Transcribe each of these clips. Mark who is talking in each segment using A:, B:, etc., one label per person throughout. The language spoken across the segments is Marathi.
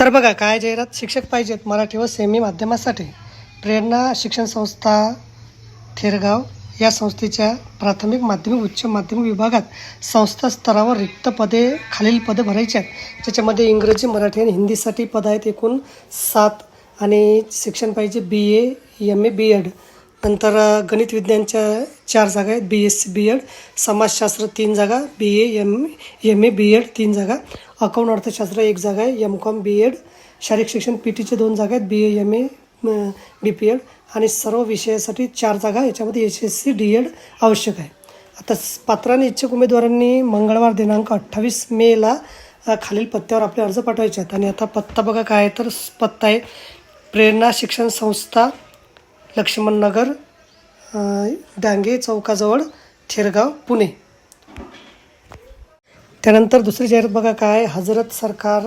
A: तर बघा काय जाहिरात शिक्षक पाहिजेत मराठी व सेमी माध्यमासाठी? प्रेरणा शिक्षण संस्था थेरगाव या संस्थेच्या प्राथमिक माध्यमिक उच्च माध्यमिक विभागात संस्था स्तरावर रिक्त पदे खालील पदं भरायची आहेत. ज्याच्यामध्ये इंग्रजी मराठी आणि हिंदीसाठी पद आहेत एकूण सात आणि शिक्षण पाहिजे बी A M A B add नंतर गणित विज्ञानच्या चार जागा आहेत B S C B Ed समाजशास्त्र तीन जागा B A M M A B Ed तीन जागा. अकाउंट अर्थशास्त्र एक जागा आहे एम कॉम बी एड शारीरिक शिक्षण पी टीचे दोन जागा आहेत B A M A B P Ed आणि सर्व विषयासाठी चार जागा याच्यामध्ये H S C D Ed आवश्यक आहे. आता पात्राने पात्र आणि इच्छुक उमेदवारांनी मंगळवार दिनांक अठ्ठावीस मेला खालील पत्त्यावर आपले अर्ज पाठवायचे आहेत. आणि आता पत्ता बघा काय आहे तर पत्ता आहे प्रेरणा शिक्षण संस्था लक्ष्मण नगर डांगे चौकाजवळ थेरगाव पुणे. त्यानंतर दुसरी जाहिरात बघा काय हजरत सरकार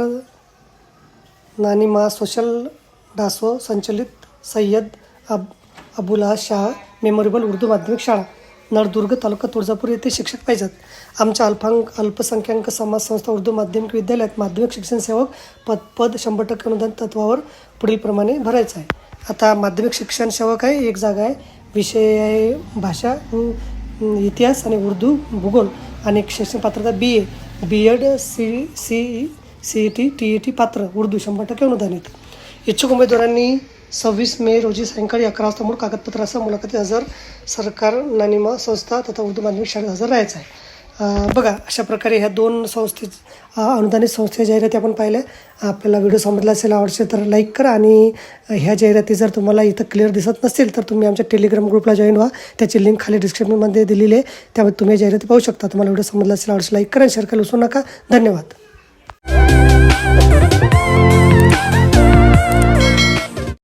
A: नानिमा सोशल डासो संचलित सय्यद अब अबुला शाह मेमोरेबल उर्दू माध्यमिक शाळा नळदुर्ग तालुका तुळजापूर येथे शिक्षक पाहिजेत. आमच्या अल्पांक अल्पसंख्याक समाज संस्था उर्दू माध्यमिक विद्यालयात माध्यमिक शिक्षण सेवक पद पद शंभर टक्के अनुदान तत्वावर पुढीलप्रमाणे भरायचं आहे. आता माध्यमिक शिक्षण सेवक आहे एक जागा आहे. विषय आहे भाषा इतिहास आणि उर्दू भूगोल. आणि शैक्षणिक पात्रता B A B Ed C C C E T T E T पात्र उर्दू शंभर टक्के अनुदानित. इच्छुक उमेदवारांनी सव्वीस मे रोजी सायंकाळी अकरा वाजता मूळ कागदपत्रासह मुलाखती हजर सरकार नानिमा संस्था तथा उर्दू माध्यमिक शाळेत हजर राहायचं आहे. बघा अशा प्रकारे ह्या दोन संस्थे अनुदानित संस्थे जाहिराती आपण पाहिल्या. आपल्याला व्हिडिओ समजला असेल आवडશે तर लाईक करा आणि ह्या जाहिराती जर तुम्हाला इथं क्लिअर दिसत नसतील तर तुम्ही आमच्या टेलिग्राम ग्रुपला जॉईन व्हा. त्याची लिंक खाली डिस्क्रिप्शनमध्ये दिलेली आहे. त्यामध्ये तुम्ही जाहिराती पाहू शकता. तुम्हाला व्हिडिओ समजला असेल आवडશે लाईक करा शेअर करायला विसरू नका. धन्यवाद.